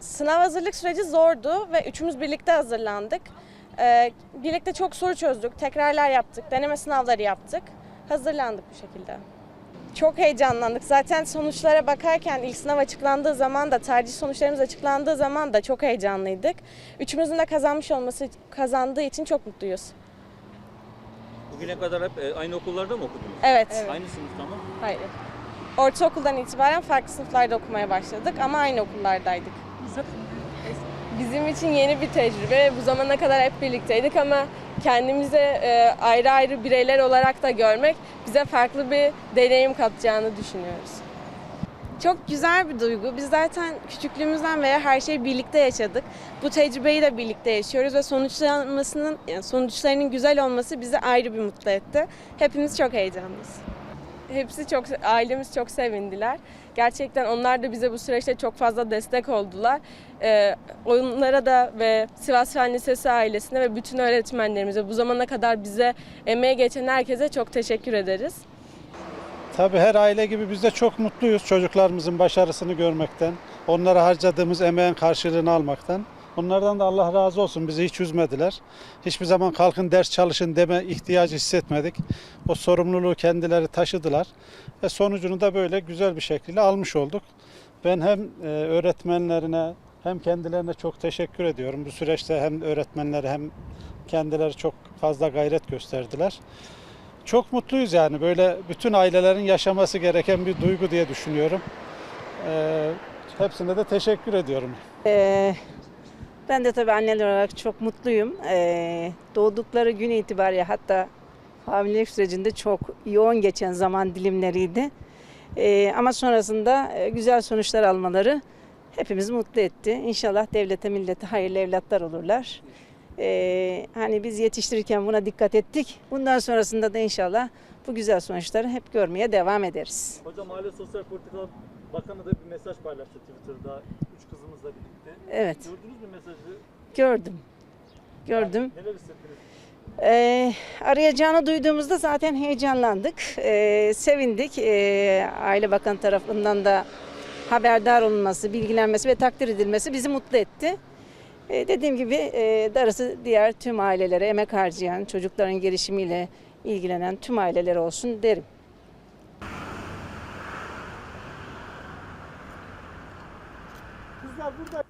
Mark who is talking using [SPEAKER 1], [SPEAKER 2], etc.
[SPEAKER 1] Sınav hazırlık süreci zordu ve üçümüz birlikte hazırlandık. Ee, birlikte çok soru çözdük, tekrarlar yaptık, deneme sınavları yaptık. Hazırlandık bu şekilde. Çok heyecanlandık. Zaten sonuçlara bakarken ilk sınav açıklandığı zaman da tercih sonuçlarımız açıklandığı zaman da çok heyecanlıydık. Üçümüzün de kazanmış olması kazandığı için çok mutluyuz.
[SPEAKER 2] Bugüne kadar hep e, aynı okullarda mı okudunuz?
[SPEAKER 1] Evet.
[SPEAKER 2] Aynı sınıfta mı?
[SPEAKER 1] Hayır. Ortaokuldan itibaren farklı sınıflarda okumaya başladık ama aynı okullardaydık.
[SPEAKER 3] Bizim için yeni bir tecrübe. Bu zamana kadar hep birlikteydik ama kendimize e, ayrı ayrı bireyler olarak da görmek bize farklı bir deneyim katacağını düşünüyoruz.
[SPEAKER 1] Çok güzel bir duygu. Biz zaten küçüklüğümüzden beri her şeyi birlikte yaşadık. Bu tecrübeyi de birlikte yaşıyoruz ve sonuçlanmasının, yani sonuçlarının güzel olması bizi ayrı bir mutlu etti. Hepimiz çok heyecanlıyız.
[SPEAKER 3] Hepsi çok, ailemiz çok sevindiler. Gerçekten onlar da bize bu süreçte çok fazla destek oldular. E, onlara da ve Sivas Fen Lisesi ailesine ve bütün öğretmenlerimize bu zamana kadar bize emeği geçen herkese çok teşekkür ederiz.
[SPEAKER 4] Tabii her aile gibi biz de çok mutluyuz çocuklarımızın başarısını görmekten, onlara harcadığımız emeğin karşılığını almaktan. Onlardan da Allah razı olsun bizi hiç üzmediler. Hiçbir zaman kalkın ders çalışın deme ihtiyacı hissetmedik. O sorumluluğu kendileri taşıdılar ve sonucunu da böyle güzel bir şekilde almış olduk. Ben hem e, öğretmenlerine hem kendilerine çok teşekkür ediyorum. Bu süreçte hem öğretmenleri hem kendileri çok fazla gayret gösterdiler. Çok mutluyuz yani böyle bütün ailelerin yaşaması gereken bir duygu diye düşünüyorum. Ee, hepsine de teşekkür ediyorum.
[SPEAKER 5] Ee, ben de tabii anneler olarak çok mutluyum. Ee, doğdukları gün itibariyle hatta hamilelik sürecinde çok yoğun geçen zaman dilimleriydi. Ee, ama sonrasında e, güzel sonuçlar almaları hepimizi mutlu etti. İnşallah devlete millete hayırlı evlatlar olurlar. Ee, hani biz yetiştirirken buna dikkat ettik. Bundan sonrasında da inşallah bu güzel sonuçları hep görmeye devam ederiz.
[SPEAKER 2] Hocam Aile Sosyal Politikalar Bakanı da bir mesaj paylaştı Twitter'da. Üç kızımızla birlikte.
[SPEAKER 5] Evet,
[SPEAKER 2] Gördünüz mü mesajı?
[SPEAKER 5] gördüm. Gördüm.
[SPEAKER 2] Neler hissettiniz?
[SPEAKER 5] Ee, arayacağını duyduğumuzda zaten heyecanlandık, ee, sevindik. Ee, Aile Bakanı tarafından da haberdar olunması, bilgilenmesi ve takdir edilmesi bizi mutlu etti. Ee, dediğim gibi e, darısı diğer tüm ailelere emek harcayan, çocukların gelişimiyle ilgilenen tüm ailelere olsun derim.
[SPEAKER 4] Kızlar burada